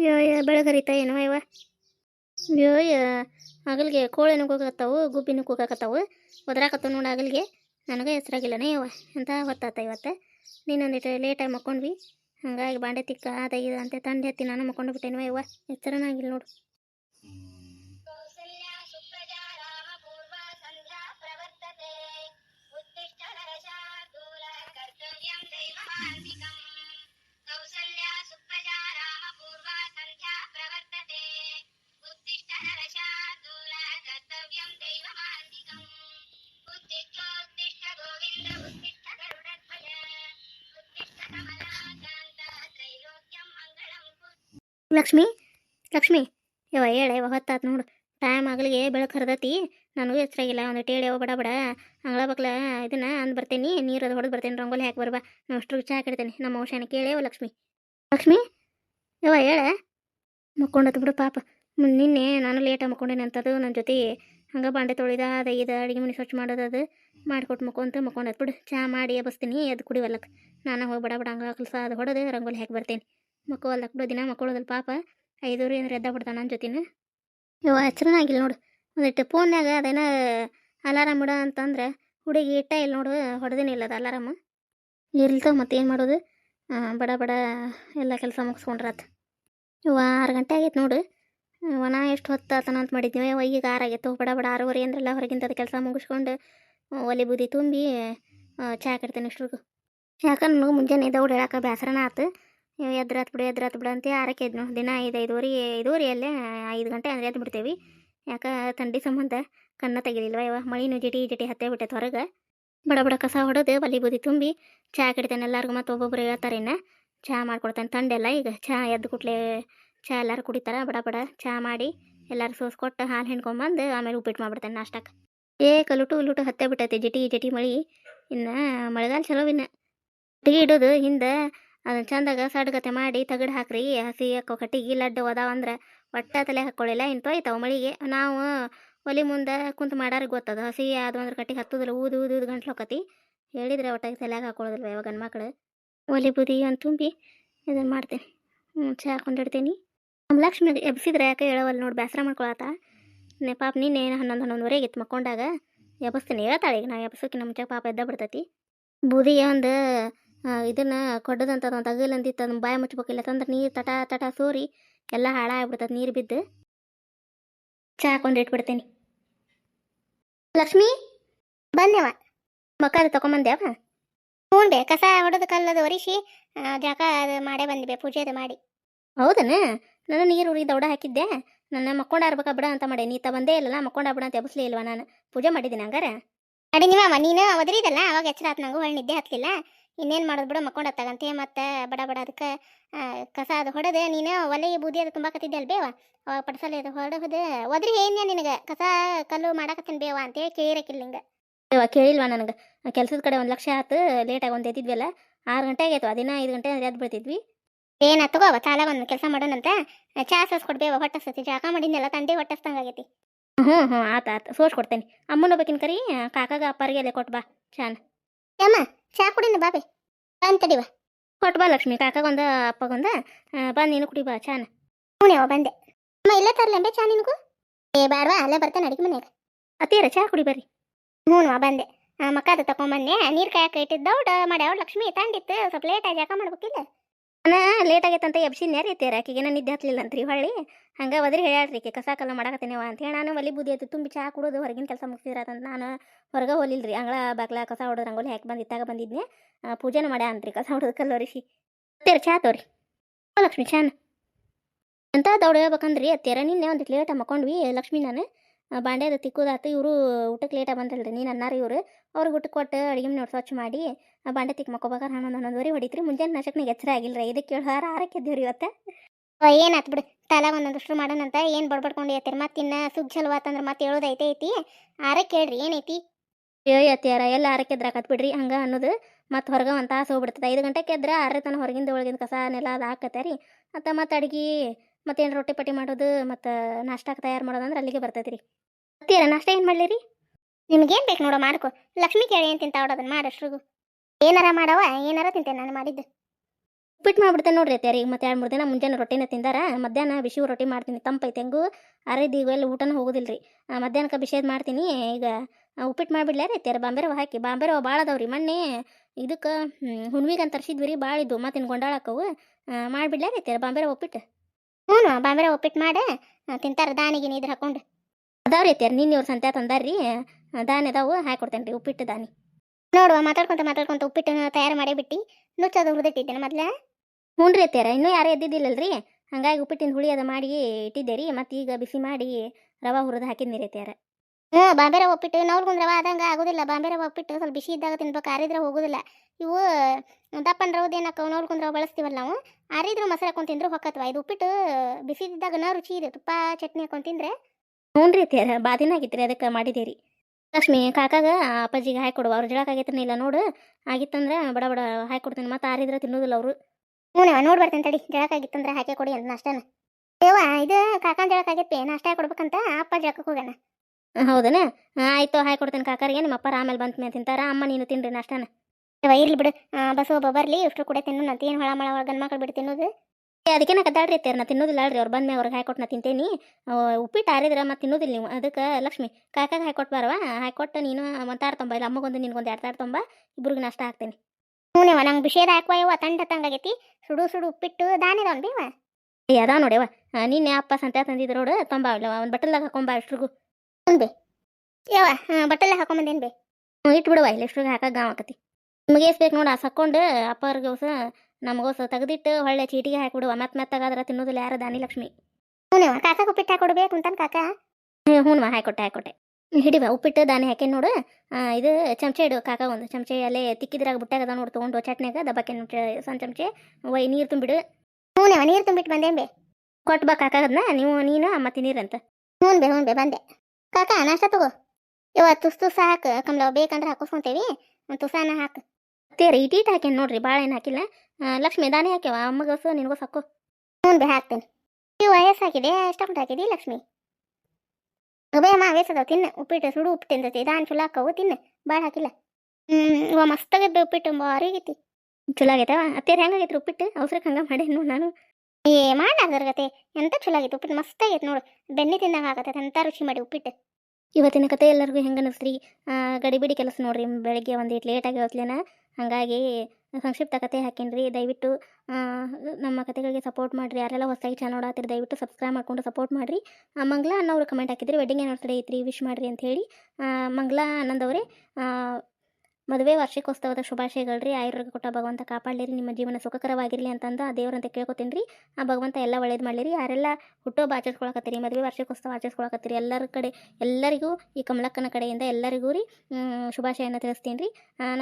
ಯೋ ಯ ಬೆಳಗರಿತ ಏನೋ ಅಯ್ಯವ ಯೋಯ, ಹಗಲಿಗೆ ಹಗಲ್ಗೆ ಕೂಗಾಕತ್ತಾವು, ಗುಬ್ಬಿನೂ ಕೂಗಾಕತ್ತಾವು. ಒದ್ರಾಕತ್ತಾವ ನೋಡಿ ಹಗಲ್ಗೆ. ನನಗೆ ಹೆಸ್ರಾಗಿಲ್ಲನೇ ಇವ ಅಂತ ಹೊತ್ತಾತ ಇವತ್ತು? ನೀನೊಂದಿಟ್ಟು ಲೇಟಾಗಿ ಮಕ್ಕೊಂಡ್ವಿ. ಹಂಗಾಗಿ ಬಾಂಡೆ ತಿಕ್ಕ ಅದಾಗಿದೆ ಅಂತ ತಂದೆ ಹತ್ತಿ ನಾನು ಮಕ್ಕೊಂಡು ಬಿಟ್ಟೇನು ಅಯ್ಯವ ಹೆಸರನಾಗಿಲ್ಲ ನೋಡು. ಲಕ್ಷ್ಮಿ ಲಕ್ಷ್ಮಿ ಯವ ಹೇಳ ಯವ ಹೊತ್ತಾತು ನೋಡು. ಟೈಮ್ ಆಗಲಿಗೆ ಬೆಳಕು ಹರಿದತಿ. ನನಗೂ ಎಚ್ಚರಾಗಿಲ್ಲ ಒಂದು ಟೇಳಿ ಯಾವ ಬಡ ಬಡ. ಅಂಗಳ ಬಕ್ಲ, ಇದನ್ನ ಅಂದ್ ಬರ್ತೀನಿ, ನೀರು ಅದು ಹೊಡೆದು ಬರ್ತೇನೆ, ರಂಗೋಲಿ ಹಾಕಿ ಬರ್ಬಾ. ನಾವು ಅಷ್ಟು ಚಾ ಹಾಕಿಡ್ತೇನೆ ನಮ್ಮ ಔಷಧ ಕೇಳೇವ ಲಕ್ಷ್ಮಿ. ಲಕ್ಷ್ಮಿ ಯವ ಹೇಳ. ಮಕ್ಕೊಂಡತ್ ಬಿಡು ಪಾಪ. ನಿನ್ನೆ ನಾನು ಲೇಟಾಗಿ ಮಕ್ಕೊಂಡೇನೆ ಅಂತದು ನನ್ನ ಜೊತೆ ಹಂಗೆ ಬಾಂಡೆ ತೊಳಿದ, ಅದ ಇದು, ಅಡುಗೆ ಮನೆ ಸ್ವಚ್ಛ ಮಾಡೋದು ಅದು ಮಾಡಿಕೊಟ್ಟು ಮಕ್ಕೊಂತ ಮಕ್ಕೊಂಡತ್ ಬಿಡು. ಚಾ ಮಾಡಿ ಬಸ್ತೀನಿ ಅದು ಕುಡಿವಲ್ಲಕ್ಕೆ ನಾನು ಹೋಗಿ ಬಡ ಬಡ ಅಂಗಳ ಕೆಲಸ ಅದು ಹೊಡೆದು, ರಂಗೋಲಿ ಹಾಕಿ ಬರ್ತೇನೆ. ಮಕ್ಕವಲ್ಲಕ್ ಕೂಡ ದಿನ ಮಕ್ಕಳೋದಲ್ಲ ಪಾಪ ಐದೂರು ಏನಾರು ಎದ್ದ ಬಿಡ್ತಾನ ನನ್ನ ಜೊತೆನ. ಇವ ಹಚ್ರನಾಗಿಲ್ಲ ನೋಡು. ಒಂದಿಟ್ಟು ಫೋನ್ಯಾಗ ಅದೇನ ಅಲಾರಾಮ್ ಇಡ ಅಂತಂದ್ರೆ ಹುಡುಗಿ ಇಟ್ಟ ಇಲ್ಲ ನೋಡು ಹೊಡೆದೇನಿಲ್ಲ ಅದು ಅಲಾರಾಮ್. ಇರ್ಲ್ತವ ಮತ್ತೆ ಏನು ಮಾಡೋದು? ಬಡ ಬಡ ಎಲ್ಲ ಕೆಲಸ ಮುಗಿಸ್ಕೊಂಡ್ರಾತ. ಇವ ಆರು ಗಂಟೆ ಆಗೈತೆ ನೋಡು. ಒಣ ಎಷ್ಟು ಹೊತ್ತಾತನ ಅಂತ ಮಾಡಿದ್ವಿ ಇವ ಈಗ ಆರು ಆಗೈತೆ ಬಡ ಬಡ ಆರೂವರೆ ಅಂದ್ರಲ್ಲ ಹೊರಗಿಂದ ಅದು ಕೆಲಸ ಮುಗಿಸ್ಕೊಂಡು ಒಲೆ ಬೂದಿ ತುಂಬಿ ಚಾ ಚಹಾ ಕಟ್ತೇನೆ ಇಷ್ಟ್ರಿಗೂ. ಯಾಕಂದ್ರೆ ನನಗೆ ಮುಂಜಾನೆ ದೌಡ್ ಹೇಳಕ್ಕೆ ಬೇಸರನ ಆತು. ಎದ್ರಾತ್ ಬಿಡು ಎದ್ರಾತ್ ಬಿಡು ಅಂತ ಆರಕ್ಕೆ ಎದ್ನು? ದಿನ ಐದು, ಐದುವರೆ ಅಲ್ಲೇ ಐದು ಗಂಟೆ ಅಂದ್ರೆ ಎದ್ದು ಬಿಡ್ತೇವೆ ಯಾಕೆ ಥಂಡಿ ಸಂಬಂಧ? ಕಣ್ಣ ತೆಗಿಲಿಲ್ವ ಇವ? ಮಳಿನೂ ಜಿಟಿ ಜಿಟಿ ಹತ್ತೆ ಬಿಟ್ಟೈತೆ ಹೊರಗೆ. ಬಡ ಬಡ ಕಸ ಹೊಡೆದು, ಬಲಿ ಬೂದಿ ತುಂಬಿ ಚಹಾ ಕಡಿತಾನೆ ಎಲ್ಲರಿಗೂ ಮತ್ತು ಒಬ್ಬೊಬ್ಬರು ಹೇಳ್ತಾರೆ ಇನ್ನು. ಚಹಾ ಮಾಡ್ಕೊಡ್ತಾನೆ ತಂಡೆಲ್ಲ ಈಗ. ಚಹಾ ಎದ್ದು ಕುಟ್ಲೆ ಚಹಾ ಎಲ್ಲರೂ ಕುಡಿತಾರೆ, ಬಡ ಬಡ ಚಹಾ ಮಾಡಿ ಎಲ್ಲರೂ ಸೋಸ್ಕೊಟ್ಟು ಹಾಲು ಹಿಂಡ್ಕೊಂಬಂದು ಆಮೇಲೆ ಉಪ್ಪಿಟ್ಟು ಮಾಡ್ಬಿಡ್ತೇನೆ ನಾಷ್ಟಕ್ಕೆ. ಏ ಕಲುಟು ಲುಟು ಹತ್ತೆ ಬಿಟ್ಟೈತೆ ಜಿಟಿ ಜಿಟಿ ಮಳಿ. ಇನ್ನು ಮಳೆಗಾಲ ಚಲೋ ಇನ್ನು. ಇಡೋದು ಹಿಂದೆ ಅದನ್ನ ಚಂದಾಗ ಸಡ್ಗತೆ ಮಾಡಿ ತಗಡು ಹಾಕ್ರಿ. ಹಸಿ ಹಾಕೋ ಕಟ್ಟಿಗೆ ಲಡ್ಡು ಅದಾವಂದ್ರೆ ಒಟ್ಟ ತಲೆ ಹಾಕ್ಕೊಳ್ಳಿಲ್ಲ ಇನ್ನು ಆಯ್ತಾವ ಮಳಿಗೆ? ನಾವು ಒಲಿ ಮುಂದೆ ಕುಂತು ಮಾಡಾರ ಗೊತ್ತದ. ಹಸಿ ಅದು ಅಂದ್ರೆ ಕಟ್ಟಿಗೆ ಹತ್ತುದಿಲ್ಲ. ಊದು ಊದು ಊದು ಗಂಟ್ಲು ಹೋಕತಿ ಹೇಳಿದ್ರೆ ಒಟ್ಟಾಗಿ ತಲೆಯಾಗ ಹಾಕೊಳ್ಳೋದಿಲ್ವ ಇವಾಗ ಗಂಡು ಮಕ್ಳು. ಒಲಿ ಬುದಿ ಅಂತ ತುಂಬಿ ಇದನ್ನು ಮಾಡ್ತೀನಿ. ಹ್ಞೂ ಚಹಾ ಹಾಕೊಂಡಿಡ್ತೀನಿ ನಮ್ಮ ಲಕ್ಷ್ಮಿ ಎಬ್ಸಿದ್ರೆ ಯಾಕೆ ಹೇಳೋವಲ್ಲ ನೋಡಿ ಬೇಸರ ಮಾಡ್ಕೊಳತ್ತ ನೆ ಪಾಪ ನಿನ್ನೆ ಹನ್ನೊಂದು ಹನ್ನೊಂದುವರೆಗೆ ಇತ್ತು ಮಕ್ಕೊಂಡಾಗ. ಎಬ್ಸ್ತೀನಿ ಹೇಳ್ತಾಳೆ ಈಗ ನಾ ಎಬ್ಸೋಕೆ ನಮ್ಮ ಚಾ ಪಾಪ ಎದ್ದ ಬಿಡ್ತೈತಿ. ಬೂದಿಗೆ ಒಂದು ಇದನ್ನ ಕೊಡದಂತ ಒಂದು ತಗಲಂದಿತ್ತು. ಅದನ್ನ ಬಾಯ ಮುಚ್ಬೇಕಿಲ್ಲ. ತಂದ್ರೆ ನೀರು ತಟ ತಟ ಸೋರಿ ಎಲ್ಲ ಹಾಳಾಗ್ಬಿಡ್ತದೆ ನೀರು ಬಿದ್ದು ಚಹಾ ಹಾಕೊಂಡು ಇಟ್ಬಿಡ್ತೀನಿ. ಲಕ್ಷ್ಮಿ ಬಂದೆವ ಮಕ್ಕದ ತಗೊಂಬಂದ್ಯಾವ ಹ್ಞೂ ಕಸ ಹೊಡೆದು ಕಲ್ಲದು ಒರಿಸಿ ಜಾಕ ಅದು ಮಾಡೇ ಬಂದ್ವಿ ಪೂಜೆ ಅದು ಮಾಡಿ. ಹೌದನ? ನಾನು ನೀರು ಉರಿ ದೌಡ ಹಾಕಿದ್ದೆ. ನನ್ನ ಮಕ್ಕೊಂಡಾರ್ಬೇಕ ಬಿಡ ಅಂತ ಮಾಡಿ. ನೀ ಬಂದೇ ಇಲ್ಲಲ್ಲ, ಮಕ್ಕೊಂಡ ಬಿಡ ಅಂತ ಎಬ್ಸ್ಲೇ ಇಲ್ವಾ ನಾನು? ಪೂಜೆ ಮಾಡಿದ್ದೀನಿ ಹಂಗಾರ? ಅಡಿ ನೀವ ನೀನು ಒದರಿದಲ್ಲ, ಅವಾಗ ಎಚ್ಚರ ಆತ್ ನಂಗೂ, ಹೊಳ್ ನಿದ್ದೆ ಹತ್ಲಿಲ್ಲ. ಇನ್ನೇನು ಮಾಡೋದು ಬಿಡು ಮಕ್ಕೊಂಡತ್ತಾಗಂತೆ ಮತ್ತೆ ಬಡ ಬಡ ಅದಕ್ಕೆ ಕಸ ಅದು ಹೊಡೆದು ನೀನು ಒಲೆ ಬೂದಿ ಅದು ತುಂಬಾಕತ್ತಿದ್ದೆ ಅಲ್ ಬೇವ? ಅವಾಗ ಅದು ಅದು ಹೋದ ಒದ್ರಿ ಏನ್ಯಾ ನಿನಗೆ ಕಸ ಕಲ್ಲು ಮಾಡಾಕತ್ತೀನಿ ಬೇವ ಅಂತೇಳಿ ಕೇಳಿರಕ್ಕಿಲ್ಲ ಹಿಂಗೆ ಬೇವ ಕೇಳಿಲ್ವಾ ನನಗೆ? ಕೆಲಸದ ಕಡೆ ಒಂದು ಲಕ್ಷ ಆತು ಲೇಟಾಗಿ ಒಂದು ಎದ್ದಿದ್ವಲ್ಲ ಆರು ಗಂಟೆ ಆಗೈತು ಅದಿನ ಐದು ಗಂಟೆ ಎದ್ದು ಬಿಡ್ತಿದ್ವಿ. ಏನ ತಗೋವ ಸಾಲ ಒಂದು ಕೆಲಸ ಮಾಡೋಣಂತ ಚಾ ಸೋಸ್ ಕೊಡ್ಬೇವ ಹೊಟ್ಟೆ ಸತಿ ಜಾಕ ಮಾಡಿದ್ನೆಲ್ಲ ತಂದೆ ಹೊಟ್ಟೆ ಆಗೈತಿ. ಹ್ಞೂ ಹ್ಞೂ ಆತ ಆತ ಸೋಸ್ ಕೊಡ್ತೇನೆ. ಅಮ್ಮನ ಬೇಕಿನ ಕರಿ ಕಾಕಾಗ ಅಪ್ಪರಿಗೆ ಅಲ್ಲೇ ಕೊಟ್ಟು ಬಾ ಚಾನ. ಅಮ್ಮ ಚಾ ಕುಡಿನ ಬಾಬೆ ಅಂತಡಿವ ಕೊಟ್ಟು ಬಾ. ಲಕ್ಷ್ಮಿ ಕಾಕಾಗೊಂದ ಅಪ್ಪಗೊಂದ ಬಂದು ನೀನು ಕುಡಿ ಬಾ ಚಾನ. ಹ್ಞೂ ಬಂದೆ. ಅಮ್ಮ ಇಲ್ಲೇ ತರ್ಲೇಂಬೆ ಚಾ ನಿನಗೂ? ಏ ಬಾರ್ವಾ ಅಲ್ಲೇ ಬರ್ತಾನೆ ಅಡಿಗೆ ಮನೆಯಾಗ. ಅತ್ತೀರ ಚಾ ಕುಡಿ ಬರ್ರಿ. ಹ್ಞೂ ಬಂದೆ. ಮಕ್ಕದ ತಗೊಂಬಂದೆ ನೀರು ಕಾಯಕ್ಕೆ ಇಟ್ಟಿದ್ದ ಔಟ್ ಮಾಡ್ಯಾವ ಲಕ್ಷ್ಮಿ ತಂಡಿತ್ತು ಸ್ವಲ್ಪ ಲೇಟ್ ಆಗಿ ಜಾಕ ಮಾಡ್ಬೇಕಿಲ್ಲ. ನಾನು ಲೇಟ್ ಆಗೈತೆ ಅಂತ ಎಬ್ಸಿನ ರೀತಿಯಾರ ಆಕೆಗೆ ನಾನು ನಿದ್ದೆ ಹತ್ತಲಿಲ್ಲ ಅಂತ್ರಿ ಹೊಳ್ಳಿ. ಹಂಗೆ ಒದ್ರಿ ಹೇಳ್ರಿ ರೀ ಕಸ ಕಲ್ಲ ಮಾಡಕತ್ತೇನೇವ ಅಂತ ಹೇಳಿ ನಾನು ಒಲಿ ಬುದ್ಧಿ ಆಯ್ತು ತುಂಬಿ ಚಹಾ ಕುಡೋದು ಹೊರಗಿನ ಕೆಲಸ ಮುಗಿಸಿದ್ರಂತ ನಾನು ಹೊರಗೆ ಹೋಲಿಲ್ರಿ ಅಂಗಳ ಬಾಗ್ಲ ಕಸ ಹೊಡೋದು ರಂಗೋಲಿ ಹಾಕಿ ಬಂದು ಇತ್ತಾಗ ಬಂದಿದ್ನೆ ಪೂಜೆನ ಮಾಡ್ಯಾ ಅಂತ್ರಿ ಕಸ ಹೊಡೋದು ಕಲ್ಲೋರಿಸಿ ಅತ್ತೇರ ಚಾ ತೋರಿ. ಲಕ್ಷ್ಮಿ, ಚಾನ್. ಅಂತ ದೌಡ ಹೇಳ್ಬೇಕಂದ್ರಿ ಅತ್ತೇರ ನಿನ್ನೆ ಒಂದಿಟ್ಟು ಲೇಟ್ ಮಕ್ಕೊಂಡ್ವಿ, ಲಕ್ಷ್ಮಿ, ನಾನು. ಆ, ಬಾಂಡೆ ಅದು ತಿಕ್ಕೋದಾತು ಇವರು ಊಟಕ್ಕೆ ಲೇಟಾಗಿ ಬಂದಲ್ರಿ ನೀನು ಅನ್ನಾರ ಇವರು. ಅವ್ರಿಗೆ ಊಟಕ್ಕೆ ಕೊಟ್ಟು ಅಡುಗೆ ಮನೆ ಸ್ವಚ್ಛ ಮಾಡಿ ಆ ಬಾಂಡೆ ತಿಕ್ ಮಕ್ಕೋಬೇಕಾರೆ ಹನ್ನೊಂದು ಹನ್ನೊಂದುವರೆ ಹೊಡಿತ್ರಿ. ಮುಂಜಾನೆ ನಶಕ್ನಿಗೆ ಎಚ್ಚರ ಆಗಿಲ್ಲ ಇದಕ್ಕೆ ಕೇಳಿ ಹಾರ ಆರಕ್ಕೆ ಎದ್ದೀವ್ರಿ ಇವತ್ತು? ಏನಾಯ್ತು ಬಿಡು. ತಲ ಒಂದೊಂದಷ್ಟು ಮಾಡೋಣಂತ. ಏನು ಬಡ್ಬಡ್ಕೊಂಡು ಎತ್ತೀರಿ ಮತ್ತೆ ಇನ್ನು ಸುಗ್ ಚಲೋ ಆತಂದ್ರೆ ಮತ್ತೆ ಹೇಳೋದೈತೆ ಐತಿ ಆರಕ್ಕೆ ಹೇಳ್ರಿ ಏನೈತಿ? ಅಯ್ಯೋ ಎತ್ಯಾರ ಎಲ್ಲ ಆರಕ್ಕೆ ಎದ್ರಾಕತ್ ಬಿಡ್ರಿ. ಹಂಗೆ ಅನ್ನೋದು ಮತ್ತೆ ಹೊರಗೆ ಒಂದು ತಾಸು ಹೋಗ್ಬಿಡ್ತದೆ. ಐದು ಗಂಟೆಗೆ ಎದ್ರೆ ಆರೇ ತನಕ ಹೊರಗಿಂದ ಒಳಗಿಂದ ಕಸ ನೆಲ ಅದು ಹಾಕತ್ತೆ ರೀ ಮತ್ತು ಮತ್ತೆ ಅಡ್ಗೆ ಮತ್ತೇನು ರೊಟ್ಟಿ ಪಟ್ಟಿ ಮಾಡೋದು, ಮತ್ತು ನಾಷ್ಟಾಕ್ಕೆ ತಯಾರು ಮಾಡೋದಂದ್ರೆ ಅಲ್ಲಿಗೆ ಬರ್ತೈತೆ ರೀ ಮತ್ತೀರ ನಾಷ್ಟ ಏನು ಮಾಡಲಿ ರೀ ನಿಮ್ಗೇನು ಬೇಕು ನೋಡೋ ಮಾಡ್ಕೊ. ಲಕ್ಷ್ಮಿ ಕೇಳಿ ಏನು ತಿಂತಾವಡ ಅದನ್ನು ಮಾಡಷ್ಟ್ರಿಗೂ ಏನಾರ ಮಾಡವ ಏನಾರ ತಿಂತೇನೆ ನಾನು ಮಾಡಿದ್ದು. ಉಪ್ಪಿಟ್ಟು ಮಾಡ್ಬಿಡ್ತೇನೆ ನೋಡ್ರಿ ಅತ್ಯಾರ ಮತ್ತೆ ಎರಡು ಮೂರು ದಿನ ಮುಂಜಾನೆ ರೊಟ್ಟಿನ ತಿಂದಾರ, ಮಧ್ಯಾಹ್ನ ಬಿಸಿ ರೊಟ್ಟಿ ಮಾಡ್ತೀನಿ ತಂಪೈತೆ ಹೆಂಗೂ. ಅರೆದು ಈಗ ಎಲ್ಲ ಊಟನೂ ಹೋಗೋದಿಲ್ಲ ರೀ ಮಧ್ಯಾಹ್ನಕ್ಕೆ ಬಿಸಿದು ಮಾಡ್ತೀನಿ, ಈಗ ಉಪ್ಪಿಟ್ಟು ಮಾಡಿಬಿಡ್ಲಾ ರೀ ಅತ್ಯಾರ ಬಾಂಬೆ ರವ ಹಾಕಿ. ಬಾಂಬೆ ರವ ಭಾಳ ಅದಾವ್ರಿ ಮೊನ್ನೆ. ಇದಕ್ಕೆ ಹುಣ್ವಿಗೆ ಅಂತ ತರಿಸಿದ್ವಿ ರೀ ಭಾಳ ಇದ್ವು. ಮತ್ತೆ ಇನ್ನು ಗೊಂಡಾಳಕ್ಕವು ಮಾಡಿಬಿಡ್ಲಾ ರೀ ಅತ್ಯಾರ ಬಾಂಬೆ ರವ ಉಪ್ಪಿಟ್ಟು ಹ್ಞೂ ಬಾಂಬೆ ರವ ಉಪ್ಪಿಟ್ಟು ಮಾಡಿ. ತಿಂತಾರೆ ದಾನಿಗೆ ಇದ್ರ ಹಾಕೊಂಡು. ಅದಾವ್ರಿ ಅತ್ಯಾರ ನಿನ್ನ ಇವ್ರ ಸಂತೆ ತಂದಾರ್ರಿ. ದಾನಿ ಅದಾವು, ಹಾಕೊಡ್ತೇನೆ ರೀ ಉಪ್ಪಿಟ್ಟು ದಾನಿ. ನೋಡುವ, ಮಾತಾಡ್ಕೊಂತ ಮಾತಾಡ್ಕೊಂತ ಉಪ್ಪಿಟ್ಟು ತಯಾರು ಮಾಡೇ ಬಿಟ್ಟು. ನುಚ್ಚದು ಹುರಿದಿಟ್ಟಿದ್ದೇನೆ ಮೊದ್ಲ. ಹ್ಞೂ ರೀ ಅತ್ಯಾರ ಇನ್ನೂ ಯಾರೂ ಎದ್ದಿದ್ದಿಲ್ಲಲ್ರಿ. ಹಂಗಾಗಿ ಉಪ್ಪಿಟ್ಟಿನ ಹುಳಿ ಅದ ಮಾಡಿ ಇಟ್ಟಿದ್ದೆ ರೀ. ಮತ್ತು ಈಗ ಬಿಸಿ ಮಾಡಿ ರವಾ ಹುರಿದು ಹಾಕಿದ್ನಿ ರೀ ಹ್ಞೂ ಬಾಂಬೆರ ಒಪ್ಪಿಟ್ಟು ಉಪ್ಪಿಟ್ಟು ಅದಂಗೆ ಆಗೋದಿಲ್ಲ. ಬಾಂಬೆರ ಒಪ್ಪಿಟ್ಟು ಸ್ವಲ್ಪ ಬಿಸಿ ಇದ್ದಾಗ ತಿನ್ಬೇಕು, ಆರಿದ್ರೆ ಹೋಗೋದಿಲ್ಲ. ಇವು, ದಪ್ಪನ ರವದ ಏನಕ್ಕ ಕುಂದ್ರ ಬಳಸ್ತೀವಲ್ಲ ನಾವು, ಆರಿದ್ರು ಮೊಸರು ಹಾಕೊಂಡು ತಿಂದ್ರೆ ಹೊಕ್ಕತ್ವ ಇದು ಉಪ್ಪಿಟ್ಟು ಬಿಸಿ ಇದ್ದಾಗ ರುಚಿ ಇದೆ. ತುಪ್ಪ, ಚಟ್ನಿ ಹಾಕೊಂಡು ತಿಂದ್ರೆ ಹ್ಞೂ ರೀ ಬಾದಿನ ಆಗಿತ್ತು ಅದಕ್ಕೆ ರೀ ಲಕ್ಷ್ಮಿ, ಕಾಕಾಗ ಅಪ್ಪಾಜಿಗೆ ಹಾಕಿ ಕೊಡುವ. ಅವ್ರು ಜಳಕ ಆಗೈತನ ಇಲ್ಲ ನೋಡು. ಆಗಿತ್ತಂದ್ರೆ ಬಡ ಬಡ ಹಾಕಿ ಕೊಡ್ತೀನಿ ಮತ್ತೆ ಆರಿದ್ರೆ ತಿನ್ನೋದಿಲ್ಲ ಅವರು. ಹ್ಞೂ ನೋಡಿ ಬರ್ತೀನಿ ತಡಿ. ಜಳಕ ಆಗಿತ್ತಂದ್ರೆ ಹಾಕಿ ಕೊಡಿ ಅಂತ ನಾಷ್ಟನ. ಯವ್ವ, ಇದು ಕಾಕನ ಜಳಕ ಆಗೈತಿ ನಾಷ್ಟ ಕೊಡ್ಬೇಕಂತ ಅಪ್ಪ ಜಳಕಕ್ಕೆ ಹೋಗೋಣ ಹೌದನ? ಆಯ್ತು, ಹಾಯ್ ಕೊಡ್ತೇನೆ ಕಾಕರಿಗೆ. ನಿಮ್ಮ ಅಪ್ಪ ಆಮೇಲೆ ಬಂತ ಮೇಲೆ ತಿಂತಾರ. ಅಮ್ಮ, ನೀನು ತಿನ್ರಿ ನಾಷ್ಟಾನ. ಇರ್ಲಿ ಬಿಡು. ಬಸ್ ಒಬ್ಬ ಬರಲಿ. ಇಷ್ಟು ಕೂಡ ತಿನ್ನು. ನಾನು ಏನು ಹೊಳ ಮಳ ಗಂಡು ಮಕ್ಳು ಬಿಟ್ಟು ತಿನ್ನೋದು. ಅದಕ್ಕೆ ನಾ ಕದ್ದಾಡ್ರಿ ನಾ ತಿನ್ನೋದಿಲ್ಲ ಅಲ್ರಿ ಅವ್ರು ಬಂದ್ಮೇಲೆ ಅವ್ರಿಗೆ ಹಾಕೊಟ್ಟು ನಾ ತಿಂತೇನಿ. ಉಪ್ಪಿಟ್ಟು ಆರಿದ್ರೆ ಮತ್ತೆ ತಿನ್ನೋದಿಲ್ಲ ನೀವು. ಅದಕ್ಕೆ ಲಕ್ಷ್ಮಿ, ಕಾಕಾಗ ಹಾಕೊಟ್ಟು ಬಾರವ ಹಾಕೊಟ್ಟು ನೀನು. ಒಂದು ತೊಂಬ. ಇಲ್ಲ, ಅಮ್ಮಗೊಂದು, ನಿನ್ಗೊಂದು ಎರಡು ತಾಡ್ ತೊಂಬ. ಇಬ್ರಿಗೆ ನಾಷ್ಟ ಹಾಕ್ತೇನೆ. ಹ್ಞೂ ನಂಗೆ ಬಿಷೇದ ಹಾಕುವ ಇವ ತಂಡ ತಂಗಾಗೈತಿ ಸುಡು ಸುಡು ಉಪ್ಪಿಟ್ಟು ದಾನಿದವನ್ ಬೇವ ಏ, ಅದಾವ ನೋಡ್ಯವ ನಿನ್ನೆ ಅಪ್ಪ ಸಂತೆ ತಂದಿದ್ರು ನೋಡು ತೊಂಬ ಇಲ್ಲ ಒಂದು ಬಟ್ಟಲ್ದಾಗ ಹಾಕೊಂಬ ಅಷ್ಟ್ರಿಗೂ ಬೇ ಯಾವ ಬಟ್ಟೆಲ್ಲ ಹಾಕೊಂಬಂದೇನು ಬೇ ಹ್ಞೂ ಇಟ್ಬಿಡುವ ಇಲ್ಲ ಇಷ್ಟ್ರಿಗೆ ಹಾಕಕ್ಕೆ ಗಾವ್ ಆಕತಿ. ನಿಮಗೆ ಎಷ್ಟು ಬೇಕು ನೋಡಿ ಅಪ್ಪರ್ಗೆ ಹೊಸ ನಮಗೋಸ ತೆಗೆದಿಟ್ಟು ಹೊಳ್ಳೆ ಚೀಟಿಗೆ ಹಾಕಿಬಿಡುವ. ಮತ್ತೆ ಮೆತ್ತಗಾದ್ರೆ ತಿನ್ನೋದಿಲ್ಲ ಯಾರು ದಾನಿ ಲಕ್ಷ್ಮಿ ಹ್ಞೂ ಕಾಕ ಉಪ್ಪಿಟ್ಟು ಹಾಕೊಡ್ಬೇಕು ಅಂತಾನೆ ಕಾಕ? ಹ್ಞೂ ಹಾಕೊಟ್ಟೆ ಹಾಕೊಟ್ಟೆ. ಹಿಡಿವ ಉಪ್ಪಿಟ್ಟು ದಾನಿ ಹಾಕಿ ನೋಡು. ಇದು ಚಮಚೆ ಇಡು ಕಾಕ ಒಂದು ಚಮಚೆ ಅಲ್ಲೇ ತಿಕ್ಕಿದ್ರಾಗ ಬುಟ್ಟಾಗ ಅದ ನೋಡಿ ತೊಗೊಂಡು ಚಟ್ನ್ಯಾಗ ದಬ್ಬಕ್ಕೆ ಸಣ್ಣ ಚಮಚೆ. ಒಯ್ ನೀರು ತುಂಬಿಡು. ಹ್ಞೂ ನೀರು ತುಂಬಿಟ್ಟು ಬಂದೇನು ಬೇ ಕೊಟ್ಟು ಬಾ ಕಾಕ ಅದನ್ನ ನೀವು ನೀನು ಮತ್ತೆ ನೀರಂತ ಹ್ಞೂ ಬೇ ಹ್ಞೂ ಬೇ ಬಂದೆ. ಕಾಕ, ನಾಷ್ಟ ತಗೋ. ಯವ್ವ, ತುಸ್ ತುಸ ಹಾಕ. ಕಮ್ಲ ಬೇಕಂದ್ರೆ ಹಾಕೋಸ್ಕೊಂತೇವಿ. ತುಸಾನ ಹಾಕ. ತೇರಿ ಇಟೀಟ್ ಹಾಕೇನು ನೋಡ್ರಿ ಭಾಳ ಏನು ಹಾಕಿಲ್ಲ. ಲಕ್ಷ್ಮಿ ದಾನಿ ಹಾಕ್ಯವ ಅಮ್ಮಗೋಸು ನಿನಗೂ ಸಾಕು. ಹ್ಞೂ ಬೇ, ಹಾಕ್ತೇನೆ. ಇವು ವಯಸ್ಸು ಹಾಕಿದೆ ಎಷ್ಟೊಂದು ಹಾಕಿದಿ ಲಕ್ಷ್ಮಿ? ಬೇ ಅಮ್ಮ, ವೇಸದವು ತಿನ್ನ. ಉಪ್ಪಿಟ್ಟು ಸುಡು ಉಪ್ಪಿಟ್ಟು ತಿಂದತಿ ದಾನ್ ಚುಲೋ ಹಾಕವು, ತಿನ್ನ. ಭಾಳ ಹಾಕಿಲ್ಲ. ಹ್ಞೂ ಇವ ಮಸ್ತಾಗೈತೆ ಉಪ್ಪಿಟ್ಟು, ಭಾರಿ ಆಗೈತಿ. ಚಲೋ ಆಗೈತವ? ಅತ್ತೇರ ಹೆಂಗಾಗೈತ್ರಿ ಉಪ್ಪಿಟ್ಟು? ಅವಸರಕ್ಕೆ ಹಂಗೆ ಮಾಡೇನು ನಾನು. ಏ ಮಾಡಾರ್ಗತೆ ಎಂತ ಚಲೋ ಆಗಿತ್ತು, ಉಪ್ಪಿಟ್ಟು ಮಸ್ತ್ ಆಗೈತೆ ನೋಡು. ಬೆಣ್ಣೆ ತಿಂದಂಗೆ ಆಗತ್ತೆ ಅಂತ ರುಚಿ ಮಾಡಿ ಉಪ್ಪಿಟ್ಟು. ಇವತ್ತಿನ ಕತೆ ಎಲ್ಲರಿಗೂ ಹೆಂಗೆ ಅನಿಸ್ರಿ ಗಡಿಬಿಡಿ ಕೆಲಸ ನೋಡ್ರಿ, ಬೆಳಗ್ಗೆ ಒಂದು ಇಟ್ಟು ಲೇಟ್ ಆಗಿವತ್ಲೇನ ಹಾಗಾಗಿ ಸಂಕ್ಷಿಪ್ತ ಕತೆ ಹಾಕೀನಿ ದಯವಿಟ್ಟು ನಮ್ಮ ಕತೆಗಳಿಗೆ ಸಪೋರ್ಟ್ ಮಾಡಿರಿ. ಯಾರೆಲ್ಲ ಹೊಸದಾಗಿ ಚಾನಲ್ ನೋಡಾತಿರಿ ದಯವಿಟ್ಟು ಸಬ್ಸ್ಕ್ರೈಬ್ ಮಾಡ್ಕೊಂಡು ಸಪೋರ್ಟ್ ಮಾಡಿರಿ. ಮಂಗ್ಲಾ ಅನ್ನೋರು ಕಮೆಂಟ್ ಹಾಕಿದ್ರಿ. ವೆಡ್ಡಿಂಗ್ ಆ್ಯನಿವರ್ಸರಿ ಐತ್ರಿ ವಿಶ್ ಮಾಡಿರಿ ಅಂತ ಹೇಳಿ. ಮಂಗ್ಲಾ ಆನಂದವ್ರೆ ಮದುವೆ ವಾರ್ಷಿಕೋತ್ಸವದ ಶುಭಾಶಯಗಳು ರೀ ಆಯುರ್ವೇದ ಕೊಟ್ಟ ಭಗವಂತ ಕಾಪಾಡಲಿರಿ. ನಿಮ್ಮ ಜೀವನ ಸುಖಕರವಾಗಿರಲಿ ಅಂತಂದು ಆ ದೇವ್ರಂತ ಕೇಳ್ಕೊತೀನಿ ರೀ ಆ ಭಗವಂತ ಎಲ್ಲ ಒಳ್ಳೇದು ಮಾಡಲಿರಿ. ಯಾರೆಲ್ಲ ಹುಟ್ಟೋಬ್ಬ ಆಚರಿಸ್ಕೊಳಕತ್ತೀರಿ, ಮದುವೆ ವಾರ್ಷಿಕೋತ್ಸವ ಆಚರಿಸ್ಕೊಳಕತ್ತೀರಿ, ಎಲ್ಲರ ಕಡೆ, ಎಲ್ಲರಿಗೂ ಈ ಕಮಲಕ್ಕನ ಕಡೆಯಿಂದ ಎಲ್ಲರಿಗೂ ರೀ ಶುಭಾಶಯನ ತಿಳಿಸ್ತೀನಿ ರೀ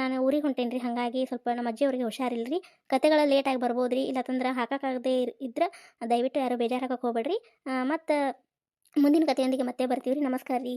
ನಾನು ಊರಿಗೆ ಹೊಂಟೇನಿ ರೀ ಹಾಗಾಗಿ ಸ್ವಲ್ಪ ನಮ್ಮ ಅಜ್ಜಿಯವ್ರಿಗೆ ಹುಷಾರಿಲ್ಲ ರೀ ಕತೆಗಳು ಲೇಟಾಗಿ ಬರ್ಬೋದು ರೀ ಇಲ್ಲತ್ತಂದ್ರೆ ಹಾಕೋಕ್ಕಾಗದೇ ಇದ್ರೆ ದಯವಿಟ್ಟು ಯಾರು ಬೇಜಾರು ಹಾಕಕ್ಕೆ ಹೋಗ್ಬೇಡ್ರಿ. ಮತ್ತು ಮುಂದಿನ ಕಥೆಯೊಂದಿಗೆ ಮತ್ತೆ ಬರ್ತೀವಿ ರೀ ನಮಸ್ಕಾರ ರೀ